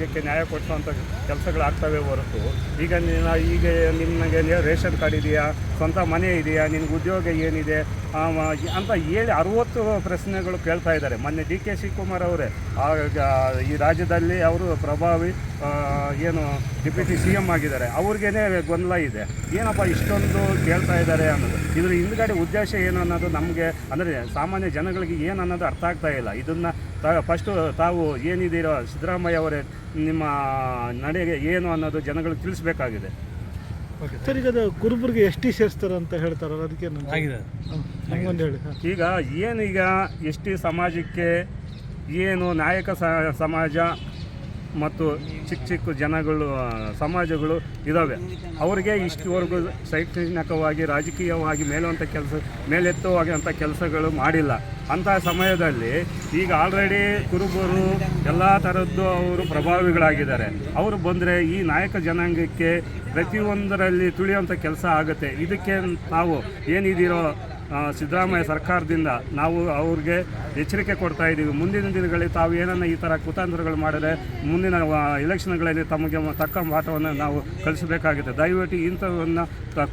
ಜನಾಂಗಕ್ಕೆ ನ್ಯಾಯ ಕೊಡಿಸುವಂಥ ಕೆಲಸಗಳಾಗ್ತವೆ ಹೊರತು. ಈಗ ನೀನು ಈಗ ನಿಮಗೆ ರೇಷನ್ ಕಾರ್ಡ್ ಇದೆಯಾ? ಸ್ವಂತ ಮನೆ ಇದೆಯಾ? ನಿನಗೆ ಉದ್ಯೋಗ ಏನಿದೆ? ಅಂತ ಹೇಳಿ ಅರುವತ್ತು ಪ್ರಶ್ನೆಗಳು ಕೇಳ್ತಾ ಇದ್ದಾರೆ. ಮೊನ್ನೆ ಡಿ ಕೆ ಶಿವಕುಮಾರ್ ಅವರೇ ಈ ರಾಜ್ಯದಲ್ಲಿ ಅವರು ಪ್ರಭಾವಿ ಏನು ಡೆಪ್ಯೂಟಿ ಸಿ ಎಂ ಆಗಿದ್ದಾರೆ. ಅವ್ರಿಗೇನೆ ಗೊಂದಲ ಇದೆ. ಏನಪ್ಪ ಇಷ್ಟೊಂದು ಕೇಳ್ತಾ ಇದ್ದಾರೆ ಅನ್ನೋದು. ಇದ್ರ ಹಿಂದ್ಗಡೆ ಉದ್ದೇಶ ಏನು ಅನ್ನೋದು ನಮಗೆ, ಅಂದರೆ ಸಾಮಾನ್ಯ ಜನಗಳಿಗೆ ಏನು ಅನ್ನೋದು ಅರ್ಥ ಆಗ್ತಾ ಇಲ್ಲ. ಇದನ್ನು ಫಸ್ಟು ತಾವು ಏನಿದ್ದೀರೋ ಸಿದ್ದರಾಮಯ್ಯ ಅವರೇ ನಿಮ್ಮ ನಡೆಗೆ ಏನು ಅನ್ನೋದು ಜನಗಳಿಗೆ ತಿಳಿಸ್ಬೇಕಾಗಿದೆ. ಸರ್ ಈಗ ಅದು ಕುರುಬರಿಗೆ ಎಸ್ ಟಿ ಸೇರಿಸ್ತಾರೆ ಅಂತ ಹೇಳ್ತಾರಲ್ಲ ಅದಕ್ಕೆ ಹೇಳಿ ಹಾಂ. ಈಗ ಏನೀಗ ಎಸ್ ಟಿ ಸಮಾಜಕ್ಕೆ ಏನು ನಾಯಕ ಸ- ಸಮಾಜ ಮತ್ತು ಚಿಕ್ಕ ಚಿಕ್ಕ ಜನಗಳು ಸಮಾಜಗಳು ಇದ್ದಾವೆ ಅವರಿಗೆ ಇಷ್ಟುವರೆಗೂ ಶೈಕ್ಷಣಿಕವಾಗಿ ರಾಜಕೀಯವಾಗಿ ಮೇಲುವಂಥ ಕೆಲಸ ಮೇಲೆತ್ತುವಂಥ ಕೆಲಸಗಳು ಮಾಡಿಲ್ಲ. ಅಂತಹ ಸಮಯದಲ್ಲಿ ಈಗ ಆಲ್ರೆಡಿ ಕುರುಬರು ಎಲ್ಲ ಥರದ್ದು ಅವರು ಪ್ರಭಾವಿಗಳಾಗಿದ್ದಾರೆ. ಅವರು ಬಂದರೆ ಈ ನಾಯಕ ಜನಾಂಗಕ್ಕೆ ಪ್ರತಿಯೊಂದರಲ್ಲಿ ತುಳಿಯುವಂಥ ಕೆಲಸ ಆಗುತ್ತೆ. ಇದಕ್ಕೆ ನಾವು ಏನಿದ್ದೀರೋ ಆ, ಸಿದ್ದರಾಮಯ್ಯ ಸರ್ಕಾರದಿಂದ ನಾವು ಅವ್ರಿಗೆ ಎಚ್ಚರಿಕೆ ಕೊಡ್ತಾ ಇದ್ದೀವಿ. ಮುಂದಿನ ದಿನಗಳಲ್ಲಿ ತಾವು ಏನನ್ನ ಈ ಥರ ಕುತಂತ್ರಗಳು ಮಾಡಿದರೆ ಮುಂದಿನ ಎಲೆಕ್ಷನ್ಗಳಲ್ಲಿ ತಮಗೆ ತಕ್ಕ ಮಾಟವನ್ನು ನಾವು ಕಲಿಸಬೇಕಾಗುತ್ತೆ. ದಯವಿಟ್ಟು ಇಂಥವನ್ನು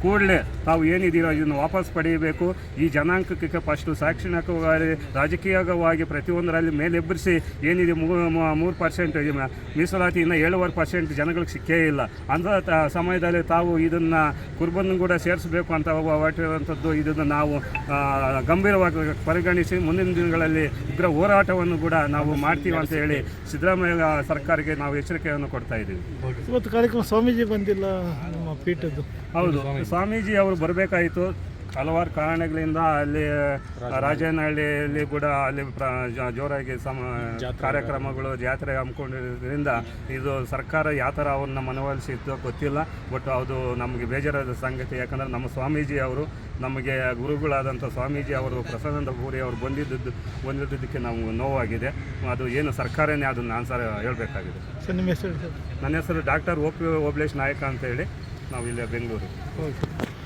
ಕೂಡಲೇ ತಾವು ಏನಿದ್ದೀರೋ ಇದನ್ನು ವಾಪಸ್ ಪಡೆಯಬೇಕು. ಈ ಜನಾಂಗಕ್ಕೆ ಫಸ್ಟು ಶೈಕ್ಷಣಿಕವಾಗಿ ರಾಜಕೀಯವಾಗಿ ಪ್ರತಿಯೊಂದರಲ್ಲಿ ಮೇಲೆಬ್ಬರಿಸಿ ಏನಿದೆ ಮೂರು ಪರ್ಸೆಂಟ್ ಮೀಸಲಾತಿ ಇನ್ನು ಏಳುವರೆ ಪರ್ಸೆಂಟ್ ಜನಗಳಿಗೆ ಸಿಕ್ಕೇ ಇಲ್ಲ. ಅಂಥ ಸಮಯದಲ್ಲಿ ತಾವು ಇದನ್ನು ಕುರ್ಬನ್ನು ಕೂಡ ಸೇರಿಸಬೇಕು ಅಂತ ಹೊರಟಿರುವಂಥದ್ದು ಇದನ್ನು ನಾವು ಗಂಭೀರವಾಗಿ ಪರಿಗಣಿಸಿ ಮುಂದಿನ ದಿನಗಳಲ್ಲಿ ಉಗ್ರ ಹೋರಾಟವನ್ನು ಕೂಡ ನಾವು ಮಾಡ್ತೀವಿ ಅಂತ ಹೇಳಿ ಸಿದ್ದರಾಮಯ್ಯ ಸರ್ಕಾರಕ್ಕೆ ನಾವು ಎಚ್ಚರಿಕೆಯನ್ನು ಕೊಡ್ತಾ ಇದ್ದೀವಿ. ಇವತ್ತು ಕಾರ್ಯಕ್ರಮ ಸ್ವಾಮೀಜಿ ಬಂದಿಲ್ಲ ನಮ್ಮ ಪೀಠದ್ದು. ಹೌದು ಸ್ವಾಮೀಜಿ ಅವರು ಬರಬೇಕಾಯಿತು. ಹಲವಾರು ಕಾರಣಗಳಿಂದ ಅಲ್ಲಿ ರಾಜನಹಳ್ಳಿಯಲ್ಲಿ ಕೂಡ ಅಲ್ಲಿ ಪ್ರ ಜ- ಜೋರಾಗಿ ಸಮ ಕಾರ್ಯಕ್ರಮಗಳು ಜಾತ್ರೆ ಹಮ್ಮಿಕೊಂಡಿರೋದ್ರಿಂದ ಇದು ಸರ್ಕಾರ ಯಾವ ಥರ ಅವ್ರನ್ನ ಮನವೊಲಿಸಿತ್ತು ಗೊತ್ತಿಲ್ಲ. ಬಟ್ ಅದು ನಮಗೆ ಬೇಜಾರಾದ ಸಂಗತಿ. ಯಾಕಂದರೆ ನಮ್ಮ ಸ್ವಾಮೀಜಿ ಅವರು ನಮಗೆ ಗುರುಗಳಾದಂಥ ಸ್ವಾಮೀಜಿ ಅವರು ಪ್ರಸನ್ನಂದ ಪೂರಿ ಅವರು ಬಂದಿದ್ದದ್ದು ಬಂದಿದ್ದಕ್ಕೆ ನಾವು ನೋವಾಗಿದೆ. ಅದು ಏನು ಸರ್ಕಾರನೇ ಅದನ್ನು ಆನ್ಸರ್ ಹೇಳಬೇಕಾಗಿದೆ. ಸರ್ ನಿಮ್ಮ ಹೆಸರು ಸರ್. ನನ್ನ ಹೆಸರು ಡಾಕ್ಟರ್ ಓ ಪಿ ಓಬ್ಲೇಶ್ ನಾಯಕ ಅಂತ ಹೇಳಿ ನಾವು ಇಲ್ಲೇ ಬೆಂಗಳೂರು. ಓಕೆ